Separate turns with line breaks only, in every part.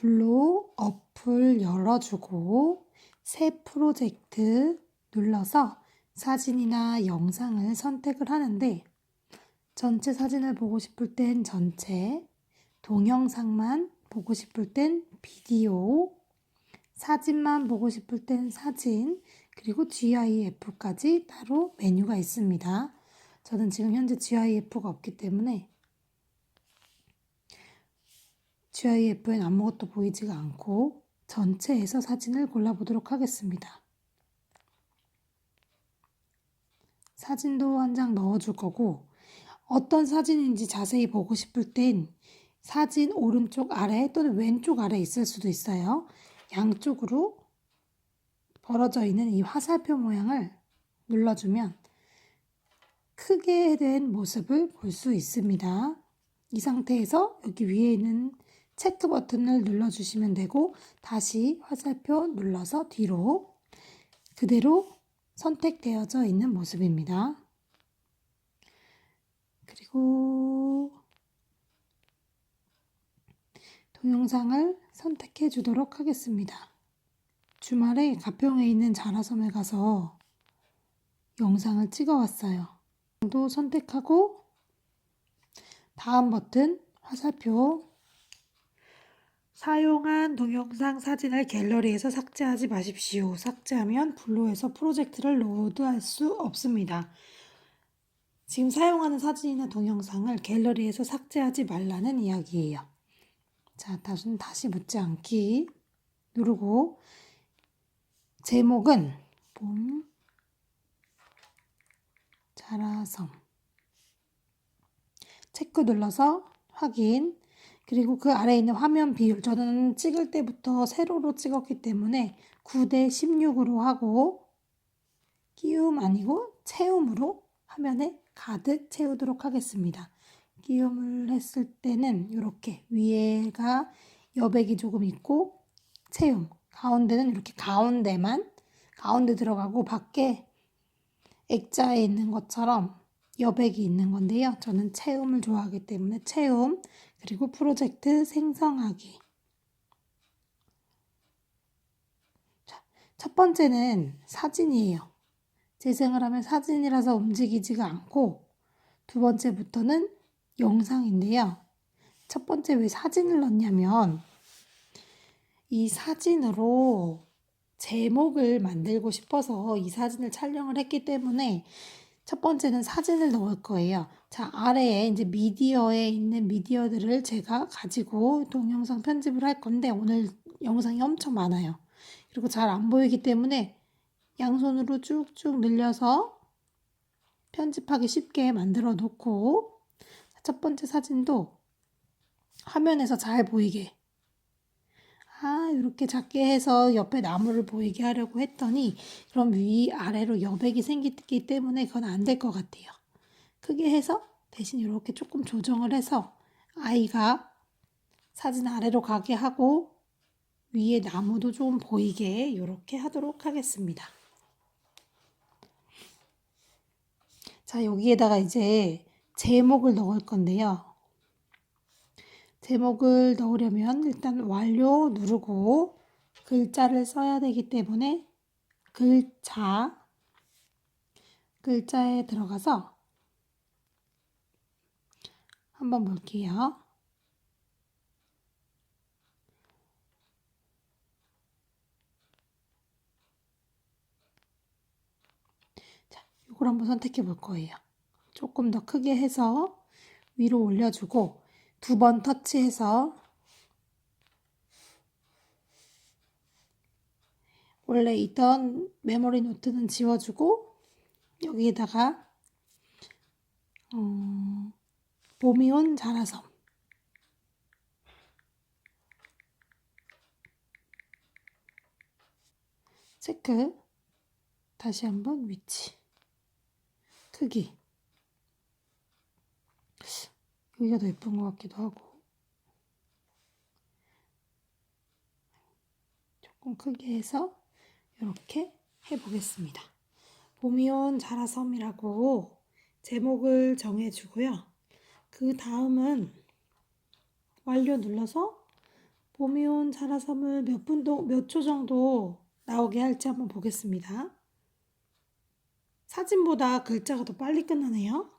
블로 어플 열어주고 새 프로젝트 눌러서 사진이나 영상을 선택을 하는데 전체 사진을 보고 싶을 땐 전체, 동영상만 보고 싶을 땐 비디오, 사진만 보고 싶을 땐 사진, 그리고 GIF까지 따로 메뉴가 있습니다. 저는 지금 현재 GIF가 없기 때문에 GIF엔 아무것도 보이지가 않고 전체에서 사진을 골라보도록 하겠습니다. 사진도 한 장 넣어줄 거고 어떤 사진인지 자세히 보고 싶을 땐 사진 오른쪽 아래 또는 왼쪽 아래 있을 수도 있어요. 양쪽으로 벌어져 있는 이 화살표 모양을 눌러주면 크게 된 모습을 볼 수 있습니다. 이 상태에서 여기 위에 있는 체크 버튼을 눌러주시면 되고 다시 화살표 눌러서 뒤로 그대로 선택되어져 있는 모습입니다. 그리고 동영상을 선택해 주도록 하겠습니다. 주말에 가평에 있는 자라섬에 가서 영상을 찍어 왔어요. 또 선택하고 다음 버튼 화살표 사용한 동영상 사진을 갤러리에서 삭제하지 마십시오. 삭제하면 블로에서 프로젝트를 로드할 수 없습니다. 지금 사용하는 사진이나 동영상을 갤러리에서 삭제하지 말라는 이야기예요. 자, 다시, 다시 묻지 않기 누르고 제목은 봄 자라섬 체크 눌러서 확인 그리고 그 아래에 있는 화면 비율 저는 찍을 때부터 세로로 찍었기 때문에 9대 16으로 하고 끼움 아니고 채움으로 화면에 가득 채우도록 하겠습니다. 끼움을 했을 때는 이렇게 위에가 여백이 조금 있고 채움 가운데는 이렇게 가운데만 가운데 들어가고 밖에 액자에 있는 것처럼 여백이 있는 건데요. 저는 채움을 좋아하기 때문에 채움 그리고 프로젝트 생성하기 자, 첫 번째는 사진이에요. 재생을 하면 사진이라서 움직이지가 않고 두 번째부터는 영상인데요. 첫 번째 왜 사진을 넣냐면 이 사진으로 제목을 만들고 싶어서 이 사진을 촬영을 했기 때문에 첫 번째는 사진을 넣을 거예요. 자, 아래에 이제 미디어에 있는 미디어들을 제가 가지고 동영상 편집을 할 건데 오늘 영상이 엄청 많아요. 그리고 잘 안 보이기 때문에 양손으로 쭉쭉 늘려서 편집하기 쉽게 만들어 놓고 첫 번째 사진도 화면에서 잘 보이게 아 이렇게 작게 해서 옆에 나무를 보이게 하려고 했더니 그럼 위아래로 여백이 생기기 때문에 그건 안 될 것 같아요. 크게 해서 대신 이렇게 조금 조정을 해서 아이가 사진 아래로 가게 하고 위에 나무도 좀 보이게 이렇게 하도록 하겠습니다. 자 여기에다가 이제 제목을 넣을 건데요. 제목을 넣으려면 일단 완료 누르고 글자를 써야 되기 때문에 글자 글자에 들어가서 한번 볼게요. 자, 이걸 한번 선택해 볼 거예요. 조금 더 크게 해서 위로 올려주고 두 번 터치해서 원래 있던 메모리 노트는 지워주고 여기에다가 어, 봄이 온 자라섬. 체크. 다시 한번 위치. 크기 여기가 더 예쁜 것 같기도 하고 조금 크게 해서 이렇게 해보겠습니다. 봄이 온 자라섬이라고 제목을 정해주고요. 그 다음은 완료 눌러서 봄이 온 자라섬을 몇 분, 몇초 정도 나오게 할지 한번 보겠습니다. 사진보다 글자가 더 빨리 끝나네요.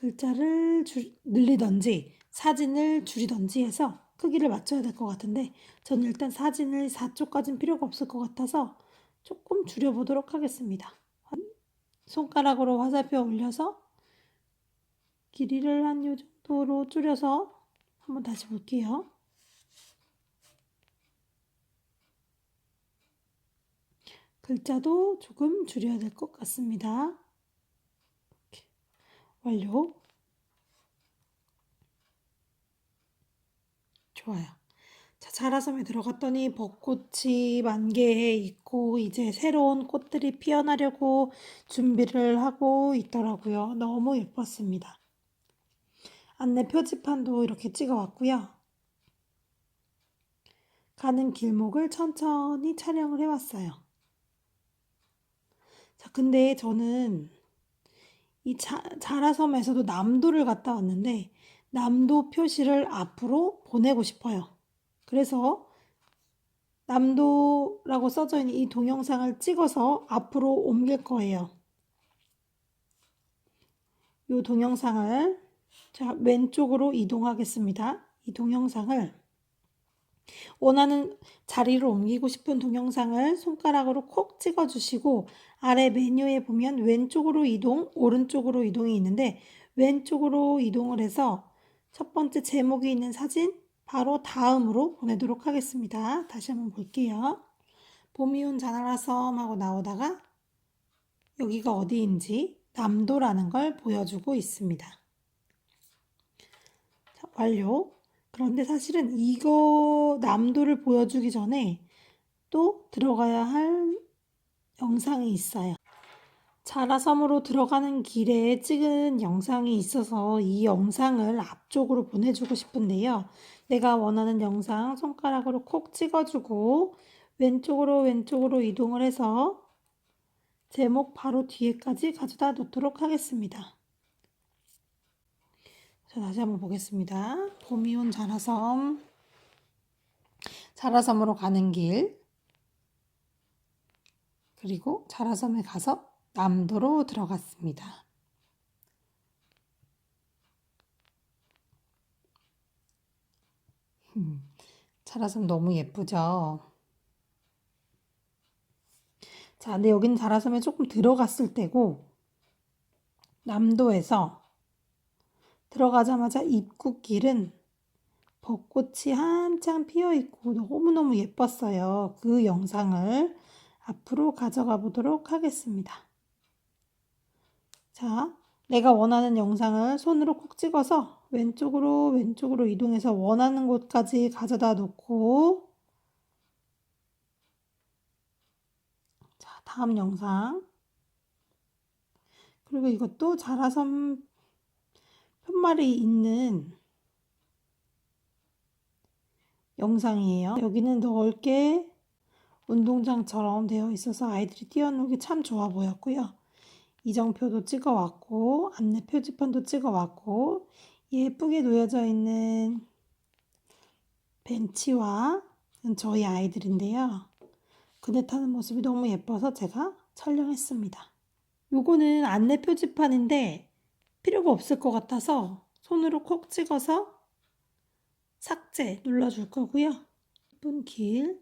글자를 줄- 늘리던지 사진을 줄이던지 해서 크기를 맞춰야 될 것 같은데 저는 일단 사진을 4초까지는 필요가 없을 것 같아서 조금 줄여보도록 하겠습니다. 손가락으로 화살표 올려서 길이를 한 요 정도로 줄여서 한번 다시 볼게요. 글자도 조금 줄여야 될 것 같습니다. 완료. 좋아요. 자, 자라섬에 들어갔더니 벚꽃이 만개해 있고 이제 새로운 꽃들이 피어나려고 준비를 하고 있더라고요. 너무 예뻤습니다. 안내 표지판도 이렇게 찍어 왔고요. 가는 길목을 천천히 촬영을 해왔어요. 자, 근데 저는 이 자, 자라섬에서도 남도를 갔다 왔는데 남도 표시를 앞으로 보내고 싶어요. 그래서 남도라고 써져 있는 이 동영상을 찍어서 앞으로 옮길 거예요. 이 동영상을 자, 왼쪽으로 이동하겠습니다. 이 동영상을 원하는 자리로 옮기고 싶은 동영상을 손가락으로 콕 찍어 주시고 아래 메뉴에 보면 왼쪽으로 이동, 오른쪽으로 이동이 있는데 왼쪽으로 이동을 해서 첫 번째 제목이 있는 사진 바로 다음으로 보내도록 하겠습니다. 다시 한번 볼게요. 봄이 온 자나라섬 하고 나오다가 여기가 어디인지 남도라는 걸 보여주고 있습니다. 자, 완료. 그런데 사실은 이거 남도를 보여주기 전에 또 들어가야 할 영상이 있어요. 자라섬으로 들어가는 길에 찍은 영상이 있어서 이 영상을 앞쪽으로 보내주고 싶은데요. 내가 원하는 영상 손가락으로 콕 찍어주고 왼쪽으로 왼쪽으로 이동을 해서 제목 바로 뒤에까지 가져다 놓도록 하겠습니다. 자, 다시 한번 보겠습니다. 봄이 온 자라섬. 자라섬으로 가는 길. 그리고 자라섬에 가서 남도로 들어갔습니다. 음, 자라섬 너무 예쁘죠? 자, 근데 여기는 자라섬에 조금 들어갔을 때고, 남도에서 들어가자마자 입구길은 벚꽃이 한창 피어 있고 너무너무 예뻤어요. 그 영상을 앞으로 가져가 보도록 하겠습니다. 자, 내가 원하는 영상을 손으로 콕 찍어서 왼쪽으로 왼쪽으로 이동해서 원하는 곳까지 가져다 놓고 자, 다음 영상 그리고 이것도 자라섬 편말이 있는 영상이에요. 여기는 넓게 운동장처럼 되어 있어서 아이들이 뛰어놀기 참 좋아 보였고요. 이정표도 찍어왔고 안내 표지판도 찍어왔고 예쁘게 놓여져 있는 벤치와 저희 아이들인데요. 그네 타는 모습이 너무 예뻐서 제가 촬영했습니다. 요거는 안내 표지판인데 필요가 없을 것 같아서 손으로 콕 찍어서 삭제 눌러줄 거고요. 예쁜 길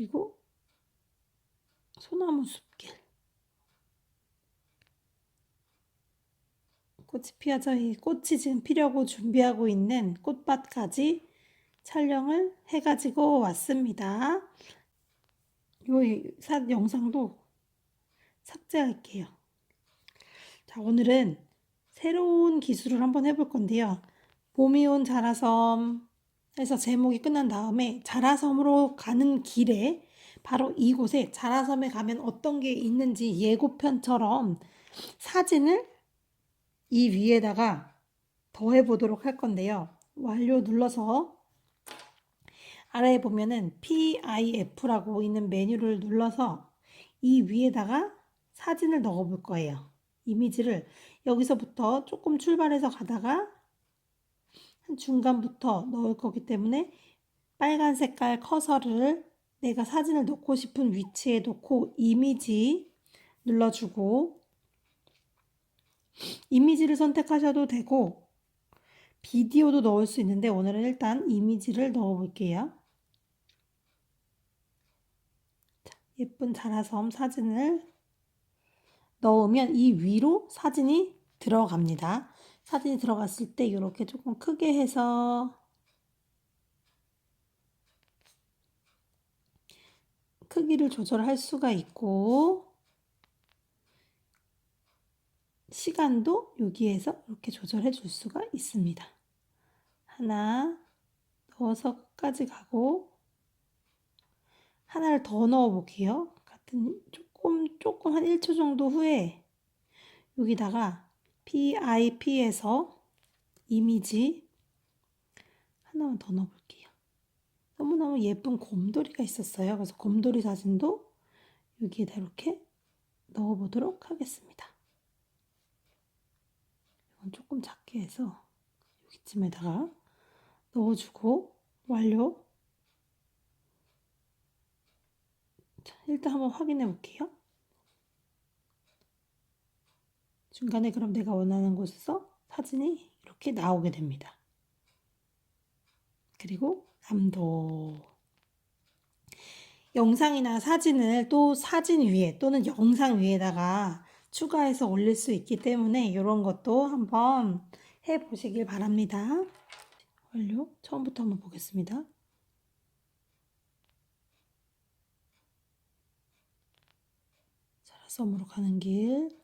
그리고 소나무 숲길 꽃이 피어져 이 꽃이 지금 피려고 준비하고 있는 꽃밭까지 촬영을 해가지고 왔습니다. 요 사, 영상도 삭제할게요. 자, 오늘은 새로운 기술을 한번 해볼 건데요. 봄이 온 자라섬 해서 제목이 끝난 다음에 자라섬으로 가는 길에 바로 이곳에 자라섬에 가면 어떤 게 있는지 예고편처럼 사진을 이 위에다가 더해 보도록 할 건데요. 완료 눌러서 아래에 보면은 PIF라고 있는 메뉴를 눌러서 이 위에다가 사진을 넣어 볼 거예요. 이미지를 여기서부터 조금 출발해서 가다가 한 중간부터 넣을 거기 때문에 빨간 색깔 커서를 내가 사진을 놓고 싶은 위치에 놓고 이미지 눌러주고 이미지를 선택하셔도 되고 비디오도 넣을 수 있는데 오늘은 일단 이미지를 넣어 볼게요. 자, 예쁜 자라섬 사진을 넣으면 이 위로 사진이 들어갑니다. 사진이 들어갔을 때 이렇게 조금 크게 해서 크기를 조절할 수가 있고 시간도 여기에서 이렇게 조절해 줄 수가 있습니다. 하나 넣어서 끝까지 가고 하나를 더 넣어 볼게요. 같은 조금 조금 한 1초 정도 후에 여기다가 PIP에서 이미지 하나만 더 넣어 볼게요. 너무너무 예쁜 곰돌이가 있었어요. 그래서 곰돌이 사진도 여기에다 이렇게 넣어 보도록 하겠습니다. 이건 조금 작게 해서 여기쯤에다가 넣어주고 완료. 자, 일단 한번 확인해 볼게요. 중간에 그럼 내가 원하는 곳에서 사진이 이렇게 나오게 됩니다. 그리고 남도 영상이나 사진을 또 사진 위에 또는 영상 위에다가 추가해서 올릴 수 있기 때문에 이런 것도 한번 해 보시길 바랍니다. 완료. 처음부터 한번 보겠습니다. 자라섬으로 가는 길.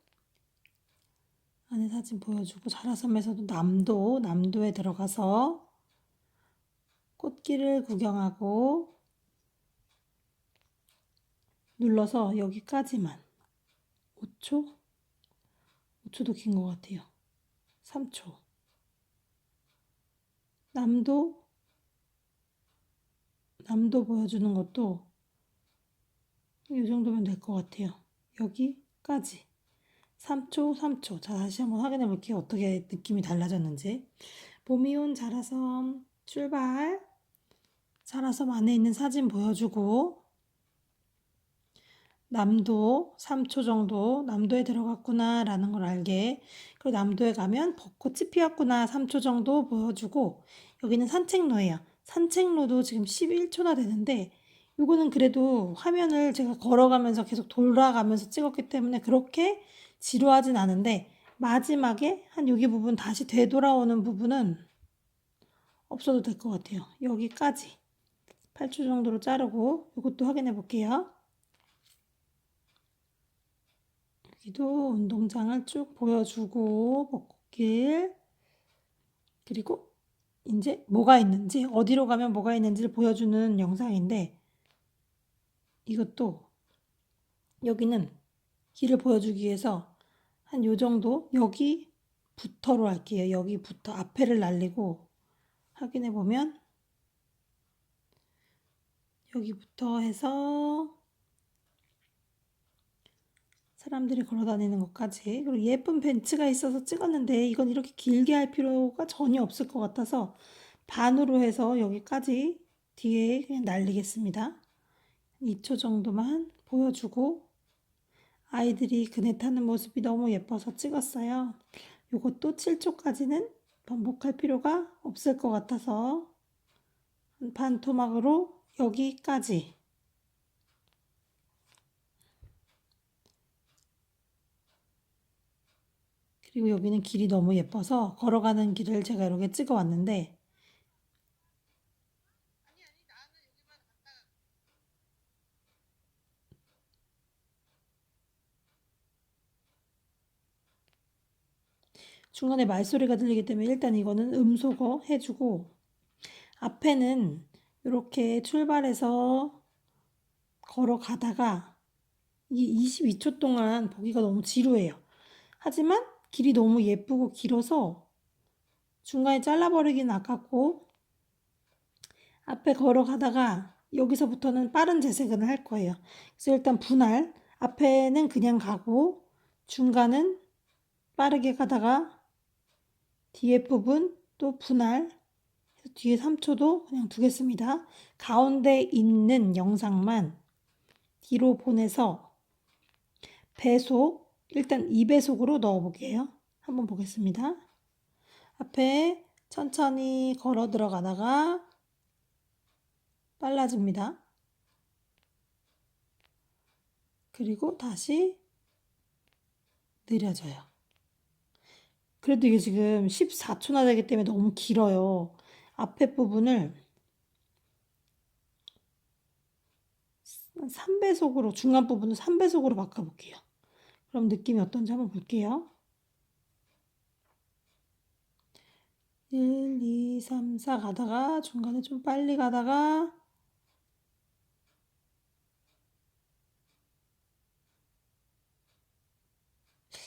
안에 사진 보여주고 자라섬에서도 남도, 남도에 들어가서 꽃길을 구경하고 눌러서 여기까지만 5초? 5초도 긴 것 같아요. 3초. 남도, 남도 보여주는 것도 이 정도면 될 것 같아요. 여기까지. 3초, 3초. 자, 다시 한번 확인해 볼게요. 어떻게 느낌이 달라졌는지. 봄이 온 자라섬 출발. 자라섬 안에 있는 사진 보여주고, 남도 3초 정도 남도에 들어갔구나 라는 걸 알게 그리고 남도에 가면 벚꽃이 피었구나 3초 정도 보여주고 여기는 산책로예요 산책로도 지금 11초나 되는데 이거는 그래도 화면을 제가 걸어가면서 계속 돌아가면서 찍었기 때문에 그렇게 지루하진 않은데 마지막에 한 여기 부분 다시 되돌아오는 부분은 없어도 될 것 같아요. 여기까지 8초 정도로 자르고 이것도 확인해 볼게요. 여기도 운동장을 쭉 보여주고 벚꽃길 그리고 이제 뭐가 있는지 어디로 가면 뭐가 있는지를 보여주는 영상인데 이것도 여기는 길을 보여주기 위해서 한 요 정도 여기부터로 할게요. 여기부터 앞에를 날리고 확인해 보면 여기부터 해서 사람들이 걸어 다니는 것까지 그리고 예쁜 벤츠가 있어서 찍었는데 이건 이렇게 길게 할 필요가 전혀 없을 것 같아서 반으로 해서 여기까지 뒤에 그냥 날리겠습니다. 2초 정도만 보여주고 아이들이 그네 타는 모습이 너무 예뻐서 찍었어요. 이것도 7초까지는 반복할 필요가 없을 것 같아서 반토막으로 여기까지 그리고 여기는 길이 너무 예뻐서 걸어가는 길을 제가 이렇게 찍어 왔는데 중간에 말소리가 들리기 때문에 일단 이거는 음소거 해주고 앞에는 이렇게 출발해서 걸어가다가 이 22초 동안 보기가 너무 지루해요. 하지만 길이 너무 예쁘고 길어서 중간에 잘라버리긴 아깝고 앞에 걸어가다가 여기서부터는 빠른 재생을 할 거예요. 그래서 일단 분할 앞에는 그냥 가고 중간은 빠르게 가다가 뒤에 부분 또 분할 뒤에 3초도 그냥 두겠습니다. 가운데 있는 영상만 뒤로 보내서 배속, 일단 2배속으로 넣어볼게요. 한번 보겠습니다. 앞에 천천히 걸어 들어가다가 빨라집니다. 그리고 다시 느려져요. 그래도 이게 지금 14초나 되기 때문에 너무 길어요. 앞에 부분을 3배속으로, 중간 부분을 3배속으로 바꿔볼게요. 그럼 느낌이 어떤지 한번 볼게요. 1, 2, 3, 4 가다가 중간에 좀 빨리 가다가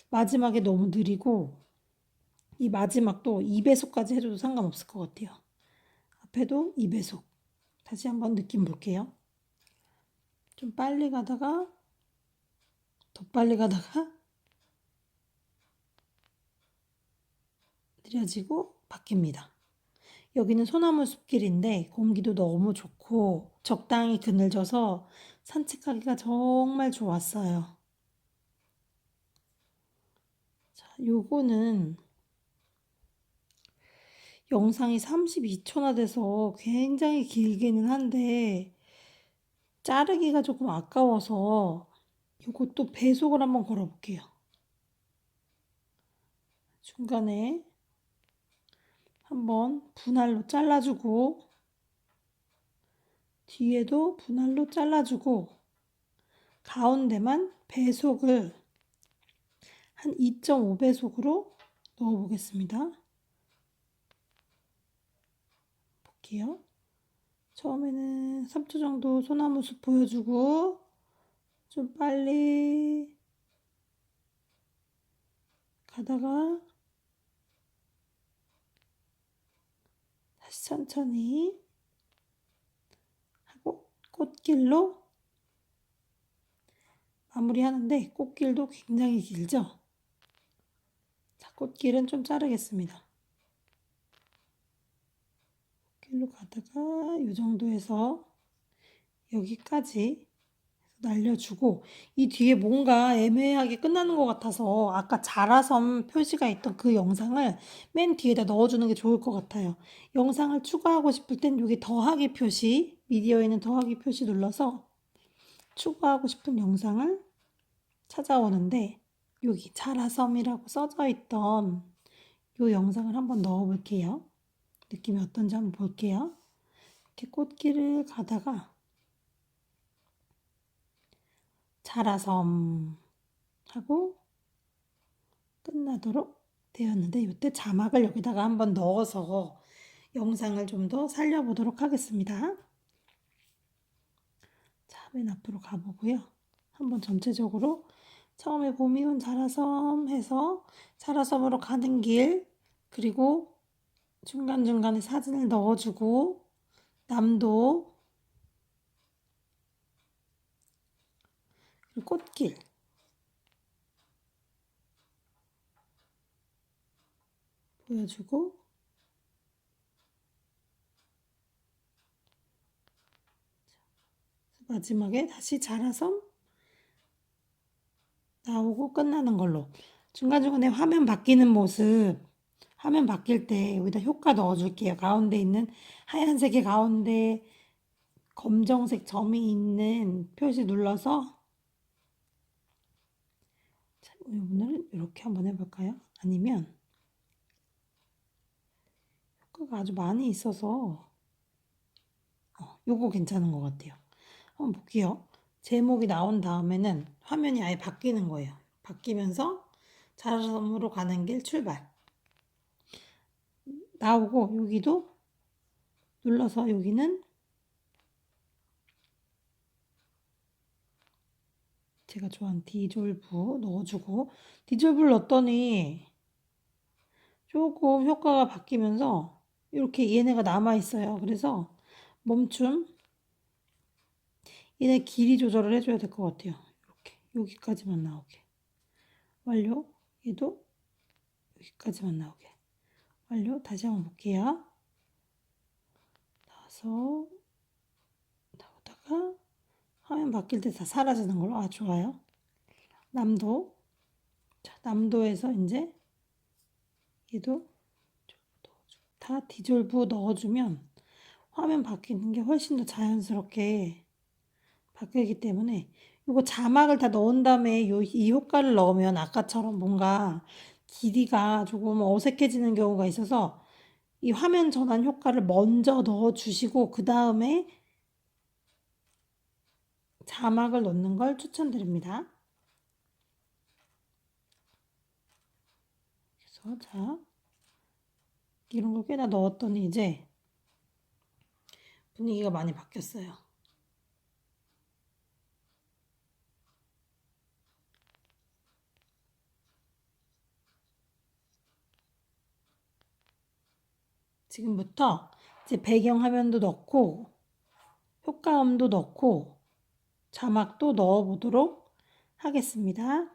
마지막에 너무 느리고 이 마지막도 2배속까지 해줘도 상관없을 것 같아요. 앞에도 2배속. 다시 한번 느낌 볼게요. 좀 빨리 가다가 더 빨리 가다가 느려지고 바뀝니다. 여기는 소나무 숲길인데 공기도 너무 좋고 적당히 그늘져서 산책하기가 정말 좋았어요. 자, 요거는 영상이 32초나 돼서 굉장히 길기는 한데 자르기가 조금 아까워서 요것도 배속을 한번 걸어볼게요. 중간에 한번 분할로 잘라주고 뒤에도 분할로 잘라주고 가운데만 배속을 한 2.5배속으로 넣어보겠습니다. 볼게요. 처음에는 3초 정도 소나무 숲 보여주고 좀 빨리 가다가 다시 천천히 하고 꽃길로 마무리하는데 꽃길도 굉장히 길죠? 자, 꽃길은 좀 자르겠습니다. 꽃 길로 가다가 이 정도에서 여기까지 날려주고 이 뒤에 뭔가 애매하게 끝나는 것 같아서 아까 자라섬 표시가 있던 그 영상을 맨 뒤에다 넣어주는 게 좋을 것 같아요. 영상을 추가하고 싶을 땐 여기 더하기 표시 미디어에 있는 더하기 표시 눌러서 추가하고 싶은 영상을 찾아오는데 여기 자라섬이라고 써져 있던 이 영상을 한번 넣어 볼게요. 느낌이 어떤지 한번 볼게요. 이렇게 꽃길을 가다가 자라섬 하고 끝나도록 되었는데 이때 자막을 여기다가 한번 넣어서 영상을 좀 더 살려보도록 하겠습니다. 자, 맨 앞으로 가보고요. 한번 전체적으로 처음에 봄이 온 자라섬 해서 자라섬으로 가는 길 그리고 중간중간에 사진을 넣어주고 남도 꽃길. 보여주고. 마지막에 다시 자라섬 나오고 끝나는 걸로. 중간중간에 화면 바뀌는 모습 화면 바뀔 때 여기다 효과 넣어줄게요. 가운데 있는 하얀색의 가운데 검정색 점이 있는 표시 눌러서 자, 오늘은 이렇게 한번 해볼까요? 아니면 효과가 아주 많이 있어서 어, 요거 괜찮은 것 같아요. 한번 볼게요. 제목이 나온 다음에는 화면이 아예 바뀌는 거예요. 바뀌면서 자라섬으로 가는 길 출발. 나오고 여기도 눌러서 여기는 제가 좋아하는 디졸브 넣어주고 디졸브를 넣었더니 조금 효과가 바뀌면서 이렇게 얘네가 남아 있어요. 그래서 멈춤 얘네 길이 조절을 해줘야 될 것 같아요. 이렇게 여기까지만 나오게 완료 얘도 여기까지만 나오게 완료. 다시 한번 볼게요. 그래서 나오다가 화면 바뀔 때 다 사라지는 걸로 아 좋아요. 남도 자 남도에서 이제 얘도 다 디졸브 넣어주면 화면 바뀌는 게 훨씬 더 자연스럽게 바뀌기 때문에 이거 자막을 다 넣은 다음에 요, 이 효과를 넣으면 아까처럼 뭔가 길이가 조금 어색해지는 경우가 있어서 이 화면 전환 효과를 먼저 넣어 주시고 그 다음에 자막을 넣는 걸 추천드립니다. 그래서 자 이런 걸 꽤나 넣었더니 이제 분위기가 많이 바뀌었어요. 지금부터 이제 배경화면도 넣고 효과음도 넣고 자막도 넣어 보도록 하겠습니다.